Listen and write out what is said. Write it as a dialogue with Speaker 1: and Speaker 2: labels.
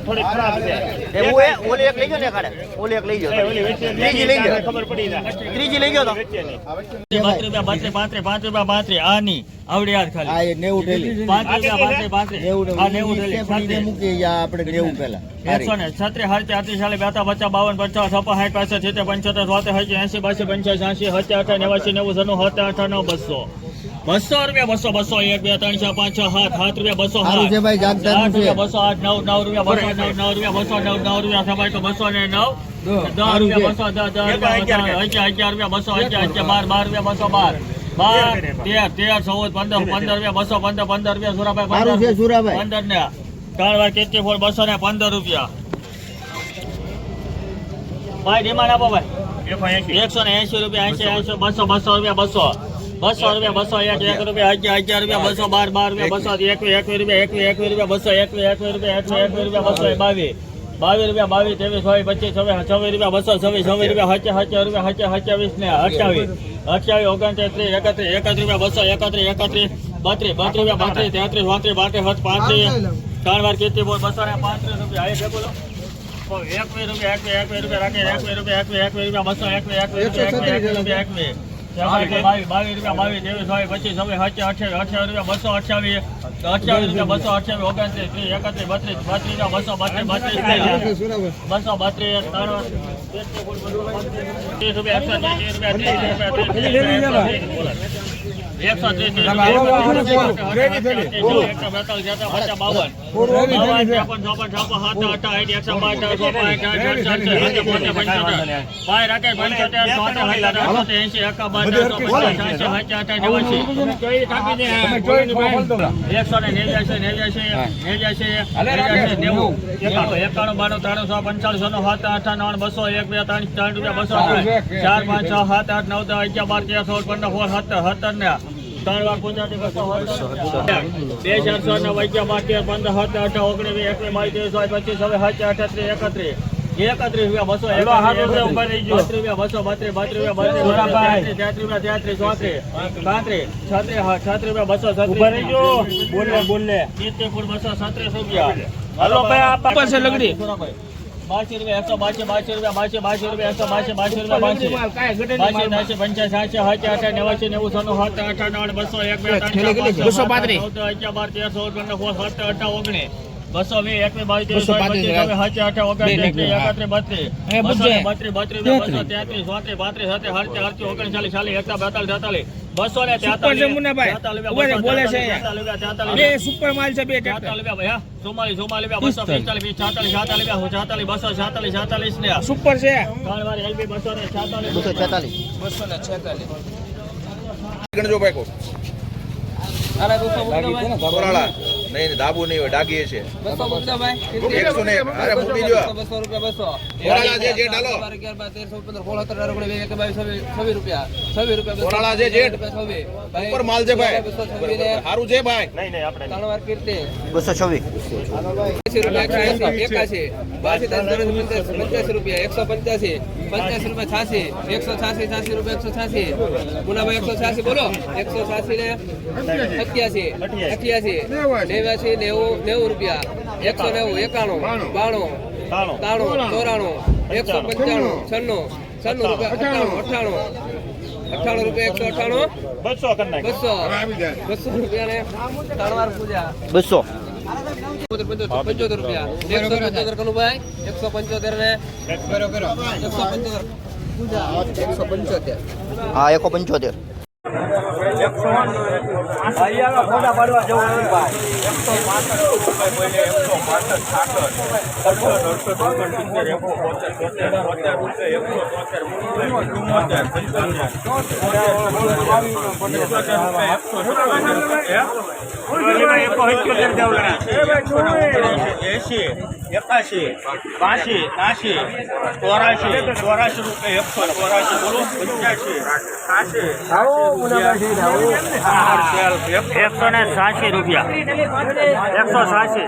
Speaker 1: થોડી ખરાબ છે
Speaker 2: એ હું ઓલી એક લઈ
Speaker 3: પચાસ બાવન પચાસ છપ્પન સાઠ પાસઠ સિત્તેર પંચોતેર એસી બાસી પંચ્યાસી એસી સત્તર અઠાર નેવાસી નેવું સનું સત્તર અઠાર નવ બસો બસો રૂપિયા બસો બસો એક બે ત્રણ ચાર પાંચ છ સાત સાત રૂપિયા બસો સાત.
Speaker 4: છે
Speaker 3: રૂપિયા બસો આઠ નવ નવ રૂપિયા બસો નવ નવ રૂપિયા બસો નવ નવ રૂપિયા સભાઈ તો બસો ને નવ. દસ રૂપિયા બસો દસ દસ રૂપિયા અગિયાર અગિયાર રૂપિયા બસો અગિયાર અગિયાર બાર બાર રૂપિયા બસો બાર. બાર તેર તેર ચૌદ પંદર પંદર રૂપિયા બસો પંદર પંદર રૂપિયા સુરાભાઈ
Speaker 4: સારું છે સુરાભાઈ.
Speaker 3: પંદર ને ત્રણ વાર કેટલી ફોર બસો ને પંદર રૂપિયા. ભાઈ ડિમાન્ડ આપો ભાઈ. એકસો ને એસી રૂપિયા એસી એસી બસો બસો રૂપિયા બસો. બસો રૂપિયા બસો એક એક રૂપિયા અગિયાર અગિયાર રૂપિયા બસો બાર બાર રૂપિયા બસો એકવીસ એકવીસ રૂપિયા એકવીસ એકવીસ રૂપિયા બસો એકવીસ એકવીસ રૂપિયા એકવીસ એકવીસ રૂપિયા બસો બાવીસ બાવીસ રૂપિયા બાવીસ ત્રેવીસ ચોવીસ પચીસ છવ્વીસ છવ્વીસ રૂપિયા બસો છવ્વીસ છવ્વીસ રૂપિયા હચે હચે રૂપિયા હચે હચાવીસ ને અઠ્યાવીસ અઠ્યાવીસ ઓગણત્રીસ ત્રીસ એકત્રીસ એકત્રીસ રૂપિયા બસો એકત્રીસ એકત્રીસ બત્રીસ બત્રીસ રૂપિયા બત્રીસ તેત્રીસ પાંત્રીસ પાંત્રીસ હચ પાંત્રીસ ત્રણ વાર બોલ બસો ને પાંત્રીસ રૂપિયા આવી બોલો એકવીસ રૂપિયા એકવીસ એકવીસ રૂપિયા રાખે એકવીસ રૂપિયા એકવીસ એકવીસ રૂપિયા બસો એકવીસ એકવીસ રૂપિયા એકવીસ રૂપિયા બસો અઠ્યાવીસ અઠ્યાવીસ રૂપિયા બસો અઠ્યાવીસ ઓગણત્રીસ ત્રીસ એકત્રીસ બત્રીસ ત્રણ એકસો ત્રીસ એકસો બેતાલીસ એકસો પચાસ બાવન. ત્રેપન ચોપન છપ્પન એકસો પંચોતેર પચાસ સાતસો એકસો ને નેવ્યાસી નેવ્યાસી નેવ્યાસી નેવ્યાસી નેવું. એકાણું બાણું ત્રાણું સો પંચાળીસ સાત આઠ નવ બસો એક બે ત્રણ ત્રણ રૂપિયા બસો ચાર પાંચ છ સાત આઠ નવ દસ અગિયાર બાર તેર સોળ પંદર સોળ સત્તર સત્તર ને. ત્રણ વાર સત્તર. બે ચાર સો નવ અગિયાર પંદર સત્તર અઢાર ઓગણીસ એકવીસ બાવીસ ત્રેવીસ ચોવીસ પચીસ છવ્વીસ સત્તર અઠત્રીસ એકત્રીસ. એકત્રીસ રૂપિયા બસો એકત્રીસ રૂપિયા બસો બત્રીસ બત્રીસ રૂપિયા બત્રીસ તેત્રીસ રૂપિયા તેત્રીસ ચોત્રીસ. પાંત્રીસ છત્રીસ છત્રીસ રૂપિયા બસો છત્રીસ. બોલે બોલે સિત્તેર બસો છત્રીસ રૂપિયા.
Speaker 1: હલો ભાઈ, આ પાપા લગડી.
Speaker 3: બાસી રૂપિયા એકસો બાસી બાસી રૂપિયા બાસી બાસી રૂપિયા એકસો બાસી બાસી રૂપિયા બાસી બાસી ત્યાંસી પંચાસી સાતસી અઠાર નેવાસી નેવું સોનું સાત અઠાર નવ બસો એક બે ત્રણ
Speaker 1: બસો
Speaker 3: સાત,
Speaker 1: પાંત્રીસ.
Speaker 3: આઠ, અગિયાર બાર તેર ચૌદ પંદર સોળ સત્તર અઢાર ઓગણીસ. બસો વીસ એકવીસ બાવીસ સાતસી અઠાર ઓગણત્રીસ ત્રીસ એકત્રીસ બત્રીસ. બસો બત્રીસ બત્રીસ બસો તેત્રીસ ચોત્રીસ પાંત્રીસ સત્તર હડત્રીસ હડત્રીસ ઓગણચાલીસ ચાલીસ એકતા બેતાલીસ તેતાલીસ બસો ને
Speaker 1: સુપર રહે, બોલે છે. બે સુપર માલ છે બે
Speaker 3: રૂપિયા ભૈયા ચુમ્માલીસ ચુમ્માલીસ બસો પિસ્તાલીસ. છાતાલીસ છાતાલીસ છાતાલીસ બસો છાતાલીસ છાતાલીસ ને
Speaker 1: સુપર છે.
Speaker 3: ત્રણ એલબી બસો ને છાતાલીસ.
Speaker 2: બસો છેતાલીસ.
Speaker 5: ગણજો ભાઈ કો. કોરાળા નહીં દાબુ નહીં હોય ડાગીએ છે એકસો ને એક. અરે મૂકી દો ઓરાળા છે જેઠ હાલો. કોરાળા છે જેઠ. ઉપર માલ છે ભાઈ. સારું છે ભાઈ.
Speaker 1: નહીં નહીં આપણે
Speaker 2: બસો છવ્વીસ.
Speaker 6: એકસો પંચ્યાસી. પંચ્યાસી રૂપિયા છાસી. એકસો છાસી છાસી રૂપિયા એકસો છાસી. ગુનાભાઈ એકસો છાસી બોલો. એકસો છાસી ને અઠ્યાસી. અઠ્યાસી. નેવ્યાસી નેવું નેવું રૂપિયા. એકસો નેવું એકાણું. બાણું.
Speaker 1: તાણું.
Speaker 6: ત્રાણું ચોરાણું. એકસો પંચાણું. છન્નું. છન્નું રૂપિયા. અઠ્ઠાણું અઠ્ઠાણું. અઠ્ઠાણું રૂપિયા એકસો અઠ્ઠાણું.
Speaker 1: બસો.
Speaker 6: બસો. બસો રૂપિયા ને ત્રણ વાર પૂજા.
Speaker 2: બસો.
Speaker 6: પંચોતેર પંચોતેર રૂપિયા એકસો પંચોતેર કનુભાઈ એકસો પંચોતેર ને એકસો પંચોતેર એકસો પંચોતેર
Speaker 2: હા એકો પંચોતેર
Speaker 1: એસી એકાશી બાસી આશી ચોરાશી ચોરાશી રૂપિયા એકસો ચોરાશી બોલો પંચ્યાસી એકસો ને સાસી રૂપિયા એકસો સાસી